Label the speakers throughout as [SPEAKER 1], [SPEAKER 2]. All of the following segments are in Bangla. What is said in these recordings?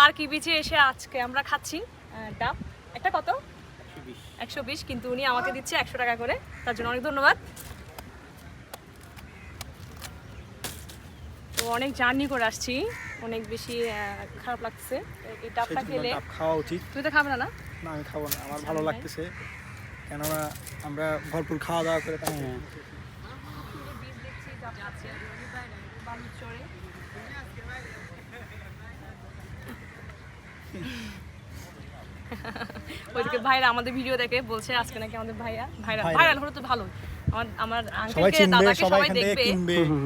[SPEAKER 1] পার্কি বিচে এসে আজকে আমরা খাচ্ছি ডাব। একটা কত? একশো বিশ। কিন্তু উনি আমাকে দিচ্ছে একশো টাকা করে। তার জন্য অনেক ধন্যবাদ। তো অনেক জার্নি করে আসছি অনেক বেশি খারাপ লাগছে। এই ডাবটা খেলে
[SPEAKER 2] খাওয়া উচিত।
[SPEAKER 1] তুই তো খাবে না না?
[SPEAKER 2] না আমি খাব না আমার ভালো লাগতেছে। কেননা আমরা ভরপুর খাওয়া দাওয়া করে থাকি
[SPEAKER 1] ওইদিকে ভাইরা আমাদের ভিডিও দেখে বলছে আজকে নাকি আমাদের ভাইয়া ভাইরা
[SPEAKER 2] ভাইরাল।
[SPEAKER 1] হলে তো ভালো। আমার আমার আঙ্কেলকে দাদাকে
[SPEAKER 2] সবাই
[SPEAKER 1] দেখবে।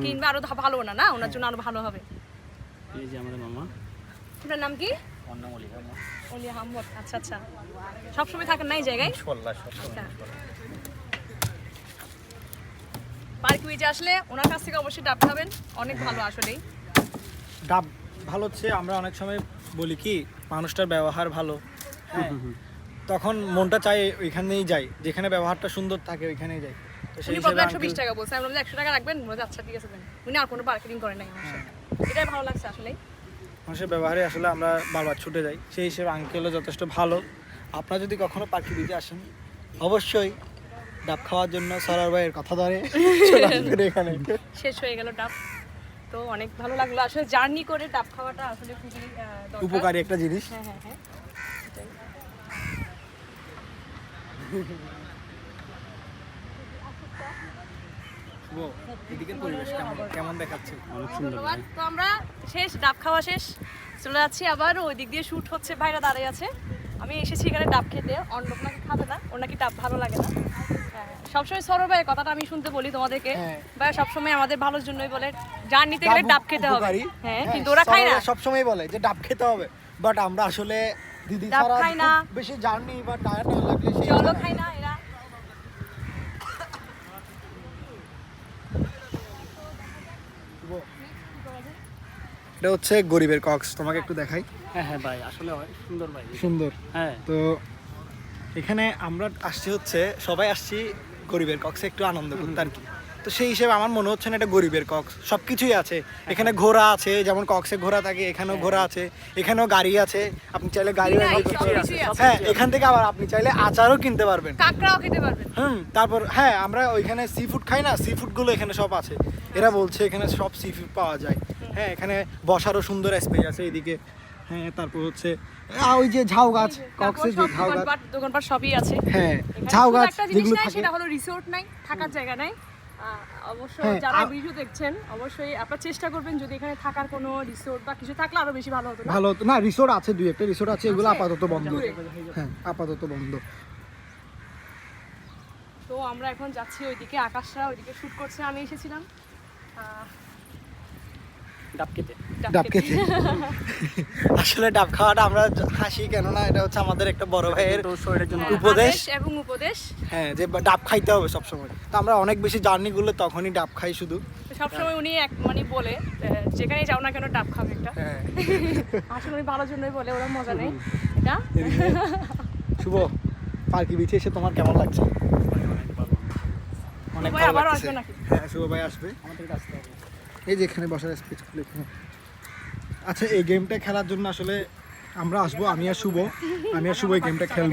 [SPEAKER 2] কিনবে।
[SPEAKER 1] আরও ভালো না না? ওনার জন্য আরও ভালো হবে।
[SPEAKER 3] এই যে আমাদের মামা।
[SPEAKER 1] আপনার নাম কি? অলি আহমদ আচ্ছা আচ্ছা। সবসময় থাকেন না এই জায়গায়? আচ্ছা। পার্ক উইচে আসলে ওনার কাছ থেকে অবশ্যই ডাব খাবেন। অনেক ভালো আসলেই।
[SPEAKER 2] ডাব ভালো হচ্ছে আমরা অনেক সময় বলি কি মানুষটার ব্যবহার ভালো। হ্যাঁ। তখন মনটা চাই ওইখানেই যাই যেখানে ব্যবহারটা সুন্দর থাকে ওইখানেই যাই। তো সেই
[SPEAKER 1] উনি
[SPEAKER 2] হিসেবে
[SPEAKER 1] বলল একশো বিশ
[SPEAKER 2] uncle-
[SPEAKER 1] টাকা বলছে আমি বললাম একশো টাকা রাখবেন আচ্ছা ঠিক আছে দেন। উনি আর কোনো মার্কেটিং করেন নাই আমার সাথে। এটাই ভালো লাগছে
[SPEAKER 2] মানুষের ব্যবহারে আসলে আমরা বারবার ছুটে যাই। সেই হিসেবে আঙ্কেলও যথেষ্ট ভালো। আপনারা যদি কখনো পাখি দিতে আসেন অবশ্যই ডাব খাওয়ার জন্য সরার ভাইয়ের কথা ধরে চলে আসবেন এখানে।
[SPEAKER 1] শেষ হয়ে গেল ডাব। তো অনেক ভালো লাগল। আসলে জার্নি করে ডাব খাওয়াটা আসলে খুবই দরকার।
[SPEAKER 2] উপকারী একটা জিনিস।
[SPEAKER 1] হ্যাঁ হ্যাঁ হ্যাঁ। তো আমরা শেষ ডাব খাওয়া শেষ। চলে যাচ্ছি আবার ওই দিক দিয়ে শ্যুট হচ্ছে ভাইরা দাঁড়িয়ে আছে। আমি এসেছি এখানে ডাব খেতে। অন্য নাকি খাবে না ওর নাকি ডাব ভালো লাগে না। হ্যাঁ, সবসময় সৌরভ ভাইয়ের কথাটা আমি শুনতে বলি তোমাদেরকে।
[SPEAKER 2] হ্যাঁ।
[SPEAKER 1] ভাই সবসময় আমাদের ভালোর জন্যই বলে জার্নিতে গেলে ডাব খেতে হবে। হ্যাঁ
[SPEAKER 2] হ্যাঁ,
[SPEAKER 1] কিন্তু ওরা খায় না।
[SPEAKER 2] সবসময় বলে যে ডাব খেতে হবে। বাট আমরা আসলে দিদি
[SPEAKER 1] ডাব
[SPEAKER 2] ছাড়া
[SPEAKER 1] খাই না।
[SPEAKER 2] বেশি জার্নি বা টায়ার না লাগলে সেই
[SPEAKER 1] চলো খাই না এরা।
[SPEAKER 2] এটা হচ্ছে গরিবের কক্স তোমাকে একটু দেখাই।
[SPEAKER 3] হ্যাঁ হ্যাঁ ভাই আসলে সুন্দর ভাই।
[SPEAKER 2] সুন্দর।
[SPEAKER 3] হ্যাঁ।
[SPEAKER 2] তো এখানে আমরা আসছি হচ্ছে সবাই আসছি গরিবের কক্সে একটু আনন্দ করতে আর কি তো সেই হিসেবে আমার মনে হচ্ছে না এটা গরিবের কক্স সব কিছুই আছে এখানে ঘোড়া আছে যেমন কক্সে ঘোড়া থাকে এখানেও ঘোড়া আছে এখানেও গাড়ি আছে। আপনি চাইলে গাড়ি
[SPEAKER 1] আছে।
[SPEAKER 2] হ্যাঁ এখান থেকে আবার আপনি চাইলে আচারও কিনতে পারবেন।
[SPEAKER 1] কাঁকড়াও খেতে পারবেন।
[SPEAKER 2] হুম তারপর হ্যাঁ আমরা ওইখানে সি ফুড খাই না সি ফুডগুলো এখানে সব আছে। এরা বলছে এখানে সব সি ফুড পাওয়া যায়। হ্যাঁ এখানে বসারও সুন্দর স্পেস আছে এদিকে। হ্যাঁ তারপর হচ্ছে ওই যে ঝাউ গাছ কক্সে যে ঝাউ গাছ।
[SPEAKER 1] দোকানপাট সবই আছে।
[SPEAKER 2] হ্যাঁ ঝাউ গাছ যেগুলো থাকে।
[SPEAKER 1] সেটা হলো রিসোর্ট নাই থাকার জায়গা নাই। আহ, অবশ্য
[SPEAKER 2] হ্যাঁ,
[SPEAKER 1] যারা ভিডিও দেখছেন অবশ্যই আপনারা চেষ্টা করবেন যদি এখানে থাকার কোনো রিসোর্ট বা কিছু থাকলে আরও বেশি ভালো হতো
[SPEAKER 2] ভালো হতো। না রিসোর্ট আছে দুই একটা রিসোর্ট আছে এগুলো আপাতত বন্ধ? হ্যাঁ আপাতত বন্ধ।
[SPEAKER 1] তো আমরা এখন যাচ্ছি ওইদিকে আকাশরা ওইদিকে শুট করছে আমি এসেছিলাম।
[SPEAKER 3] ডাব খেতে।
[SPEAKER 2] ডাব
[SPEAKER 1] খেতে।
[SPEAKER 2] খেতে। আসলে ডাব খাওয়াটা আমরা হাসি কেননা এটা হচ্ছে আমাদের একটা বড় ভাইয়ের
[SPEAKER 3] শরীরের জন্য
[SPEAKER 2] উপদেশ?
[SPEAKER 1] এবং উপদেশ।
[SPEAKER 2] হ্যাঁ যে ডাব খাইতে হবে সবসময়। তো আমরা অনেক বেশি জার্নি করলে তখনই ডাব খাই শুধু।
[SPEAKER 1] তো সবসময় উনি এক মানে বলে আহ, যেখানেই যাও না কেন ডাব খাবে একটা।
[SPEAKER 2] হ্যাঁ।
[SPEAKER 1] আসলে উনি ভালোর জন্যই বলে ওরা মজা নেই এটা?
[SPEAKER 2] শুভ। পার্কি বিচে এসে তোমার কেমন লাগছে? অনেক ভালো। লাগছে হ্যাঁ শুভ ভাই আসবে।
[SPEAKER 3] আমাদের কাছে হবে।
[SPEAKER 2] এই যে এখানে বসার স্পেস খুলে আচ্ছা এই গেমটা খেলার জন্য আসলে আমরা আসব আমি আর শুভ। আমি আর শুভ এই গেমটা খেলব।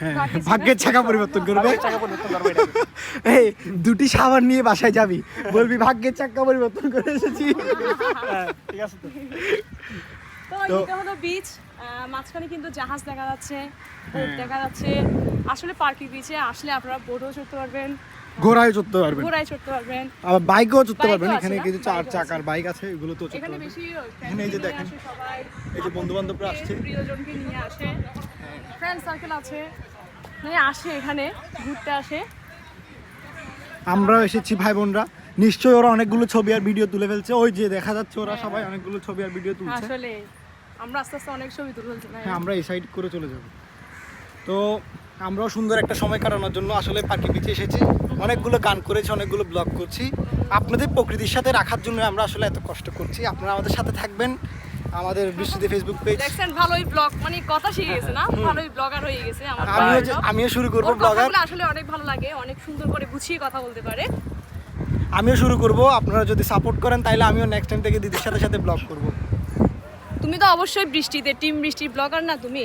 [SPEAKER 2] হ্যাঁ
[SPEAKER 1] ভাগ্যের
[SPEAKER 2] ভাগ্যের চাকা পরিবর্তন করবে।
[SPEAKER 3] টাকা পরিবর্তন করবে এটা দিয়ে।
[SPEAKER 2] এই দুটি সাবান নিয়ে বাসায় যাবি। বলবি ভাগ্যের চাকা পরিবর্তন করে এসেছি।
[SPEAKER 3] হ্যাঁ ঠিক আছে তো।
[SPEAKER 1] তো
[SPEAKER 2] তো-
[SPEAKER 1] এটা হলো বিচ মাঝখানে কিন্তু জাহাজ দেখা যাচ্ছে
[SPEAKER 2] হ্যাঁ।
[SPEAKER 1] দেখা যাচ্ছে। আসলে পার্কি বিচে আসলে আপনারা বোটও চড়তে পারবেন।
[SPEAKER 2] ঘোড়ায় চড়তে পারবেন।
[SPEAKER 1] ঘোড়ায় চড়তে পারবেন।
[SPEAKER 2] আবার বাইকও চড়তে পারবেন এখানে কিছু চার চাকার বাইক আছে এগুলো তো চড়তে পারবেন। এখানে এই যে দেখেন। এই যে বন্ধু বান্ধবরা আসছে।
[SPEAKER 1] প্রিয়জনকে নিয়ে আসে। ফ্রেন্ড সার্কেল আছে। মানে আসে এখানে ঘুরতে আসে।
[SPEAKER 2] আমরাও এসেছি ভাই বোনরা। নিশ্চয়ই ওরা অনেকগুলো ছবি আর ভিডিও তুলে ফেলছে। ওই যে দেখা যাচ্ছে ওরা সবাই অনেকগুলো ছবি আর ভিডিও তুলছে।
[SPEAKER 1] আসলে আমরা আস্তে আস্তে অনেক ছবি তুলে ফেলছি
[SPEAKER 2] হ্যাঁ আমরা এই সাইড করে চলে যাব। তো আমরাও সুন্দর একটা সময় কাটানোর জন্য আসলে পার্কি বিচে এসেছি। অনেকগুলো গান করেছি অনেকগুলো ব্লগ করছি। আপনাদের প্রকৃতির সাথে রাখার জন্য আমরা আসলে এত কষ্ট করছি। আপনারা আমাদের সাথে থাকবেন। আমাদের বৃষ্টিতে ফেসবুক পেজ
[SPEAKER 1] দেখছেন ভালোই ব্লগ মানে কথা শিখে গেছে না? ভালোই ব্লগার হয়ে গেছে আমার
[SPEAKER 2] আমিও আমিও শুরু করব ব্লগার
[SPEAKER 1] আসলে অনেক ভালো লাগে অনেক সুন্দর করে গুছিয়ে কথা বলতে পারে।
[SPEAKER 2] আমিও শুরু করব। আপনারা যদি সাপোর্ট করেন তাহলে আমিও নেক্সট টাইম থেকে দিদির সাথে সাথে ব্লগ করব।
[SPEAKER 1] তুমি তো অবশ্যই বৃষ্টিতে টিম বৃষ্টির ব্লগার না তুমি?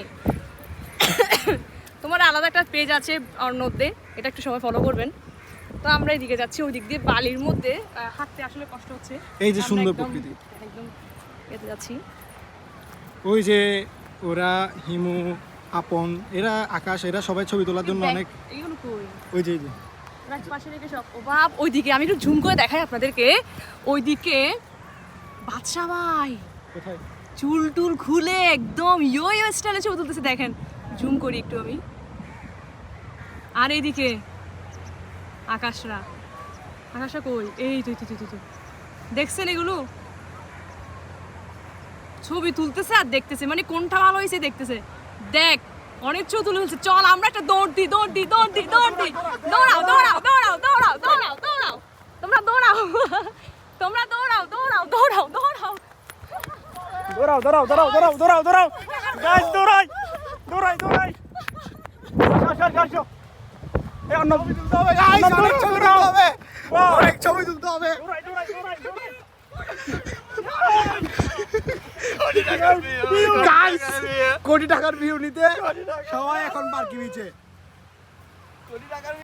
[SPEAKER 1] তোমার আলাদা একটা পেজ আছে অন্যতে এটা একটু সবাই ফলো করবেন। তো আমরা এদিকে যাচ্ছি ওই দিক দিয়ে বালির মধ্যে হাঁটতে আসলে কষ্ট হচ্ছে।
[SPEAKER 2] এই যে সুন্দর প্রকৃতি।
[SPEAKER 1] একদম এতে যাচ্ছি।
[SPEAKER 2] ওই যে ওরা হিমু আপন এরা আকাশ এরা সবাই ছবি তোলার জন্য অনেক
[SPEAKER 1] এইগুলো কই?
[SPEAKER 2] ওই যে
[SPEAKER 1] পাশে রেখে সব ও বাপ ওইদিকে আমি একটু ঝুম করে দেখাই আপনাদেরকে। ওইদিকে বাদশা ভাই।
[SPEAKER 2] কোথায়?
[SPEAKER 1] চুল টুল খুলে একদম ইয়ো ইয়ো স্টাইলে ছবি তুলতেছে দেখেন। জুম করি একটু আমি। আর এইদিকে আকাশরা আকাশরা কই এই তুই তুই তুই তুই দেখছেন এগুলো ছবি তুলতেছে আর দেখতেছে মানে কোনটা ভালো হয়েছে দেখতেছে দেখ অনেক ছবি তুলে ফেলছে চল আমরা একটা দৌড় দিই দৌড় দিই দৌড় দিই দৌড় দিই দৌড়াও দৌড়াও দৌড়াও দৌড়াও দৌড়াও দৌড়াও তোমরা দৌড়াও তোমরা দৌড়াও দৌড়াও দৌড়াও দৌড়াও
[SPEAKER 3] দৌড়াও দৌড়াও দৌড়াও দৌড়াও দৌড়াও দৌড়াও গাইস দৌড়াই দৌড়াই দৌড়াই আসো আসো আসো ছবি তুলতে হবে
[SPEAKER 2] কোটি টাকার ভিউ নিতে সবাই এখন পার্কি বিচে কোটি টাকার